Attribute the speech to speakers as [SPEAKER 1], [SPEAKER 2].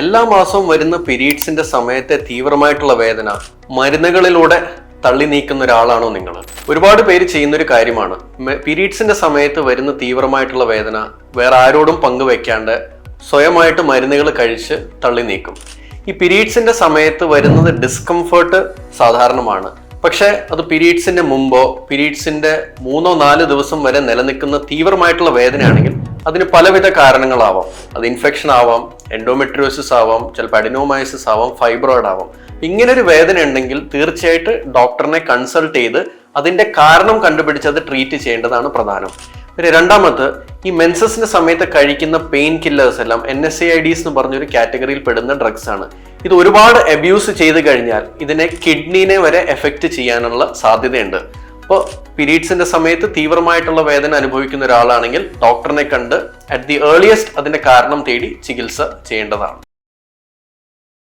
[SPEAKER 1] എല്ലാ മാസവും വരുന്ന പീരീഡ്സിന്റെ സമയത്തെ തീവ്രമായിട്ടുള്ള വേദന മരുന്നുകളിലൂടെ തള്ളി നീക്കുന്ന ഒരാളാണോ നിങ്ങൾ? ഒരുപാട് പേര് ചെയ്യുന്ന ഒരു കാര്യമാണ് പീരീഡ്സിന്റെ സമയത്ത് വരുന്ന തീവ്രമായിട്ടുള്ള വേദന വേറെ ആരോടും പങ്കുവെക്കാണ്ട് സ്വയമായിട്ട് മരുന്നുകൾ കഴിച്ച് തള്ളി നീക്കും. ഈ പിരീഡ്സിന്റെ സമയത്ത് വരുന്നത് ഡിസ്കംഫേർട്ട് സാധാരണമാണ്. പക്ഷേ അത് പീരീഡ്സിന്റെ മുമ്പോ പിരീഡ്സിന്റെ മൂന്നോ നാലോ ദിവസം വരെ നിലനിൽക്കുന്ന തീവ്രമായിട്ടുള്ള വേദനയാണെങ്കിൽ അതിന് പലവിധ കാരണങ്ങളാവാം. അത് ഇൻഫെക്ഷൻ ആവാം എൻഡോമെട്രിയോസിസ് ആവാം ചിലപ്പോൾ അഡിനോമൈസിസ് ആവാം ഫൈബ്രോയിഡ് ആവാം. ഇങ്ങനെ ഒരു വേദന ഉണ്ടെങ്കിൽ തീർച്ചയായിട്ട് ഡോക്ടറിനെ കൺസൾട്ട് ചെയ്ത് അതിന്റെ കാരണം കണ്ടുപിടിച്ച് അത് ട്രീറ്റ് ചെയ്യേണ്ടതാണ് പ്രധാനം. പിന്നെ രണ്ടാമത് ഈ മെൻസസിന്റെ സമയത്ത് കഴിക്കുന്ന പെയിൻ കില്ലേഴ്സ് എല്ലാം N S A I Ds എന്ന് പറഞ്ഞൊരു കാറ്റഗറിയിൽ പെടുന്ന ഡ്രഗ്സ് ആണ്. ഇത് ഒരുപാട് അബ്യൂസ് ചെയ്ത് കഴിഞ്ഞാൽ ഇതിനെ കിഡ്നീനെ വരെ എഫക്റ്റ് ചെയ്യാനുള്ള സാധ്യതയുണ്ട്. അപ്പോൾ പീരീഡ്സിന്റെ സമയത്ത് തീവ്രമായിട്ടുള്ള വേദന അനുഭവിക്കുന്ന ഒരാളാണെങ്കിൽ ഡോക്ടറിനെ കണ്ട് അറ്റ് ദി ഏർലിയസ്റ്റ് അതിന്റെ കാരണം തേടി ചികിത്സ ചെയ്യേണ്ടതാണ്.